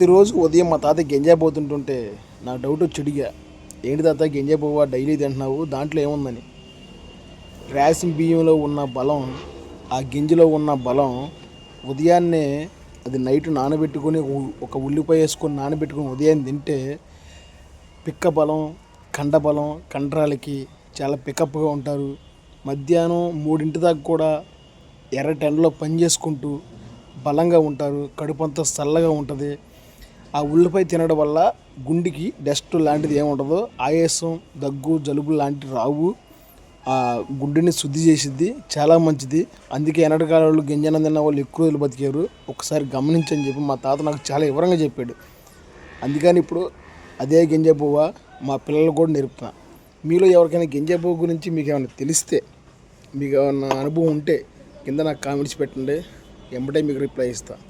ప్రతిరోజు ఉదయం మా తాత గంజాయి పోతుంటుంటే నా డౌట్ వచ్చి అడిగా ఏంటి తాత గంజాయి పోవా డైలీ తింటున్నావు? దాంట్లో ఏముందని? రేషన్ బియ్యంలో ఉన్న బలం ఆ గింజలో ఉన్న బలం ఉదయాన్నే అది నైట్ నానబెట్టుకొని ఒక ఉల్లిపాయ వేసుకొని నానబెట్టుకొని ఉదయం తింటే పిక్క బలం కండ బలం కండరాలకి చాలా పికప్గా ఉంటారు. మధ్యాహ్నం మూడింటి దాకా కూడా ఎర్ర టెండలో పని చేసుకుంటూ బలంగా ఉంటారు. కడుపు అంతా చల్లగా ఉంటుంది. ఆ ఉల్లిపాయ తినడం వల్ల గుండెకి డస్ట్ లాంటిది ఏముండదు ఆయాసం దగ్గు జలుబు లాంటివి రావు ఆ గుడ్డుని శుద్ధి చేసిద్ది చాలా మంచిది. అందుకే ఎనటకాల వాళ్ళు గింజనం తిన్న వాళ్ళు ఎక్కువ రోజులు బతికారు. ఒకసారి గమనించని చెప్పి మా తాత నాకు చాలా వివరంగా చెప్పాడు. అందుకని ఇప్పుడు అదే గింజ పువ్వ మా పిల్లలు కూడా నేర్పుతున్నా మీలో ఎవరికైనా గింజ పువ్వు గురించి మీకు ఏమైనా తెలిస్తే మీకు ఏమైనా అనుభవం ఉంటే కింద నాకు కామెంట్స్ పెట్టండి. వెంబడే మీకు రిప్లై ఇస్తాను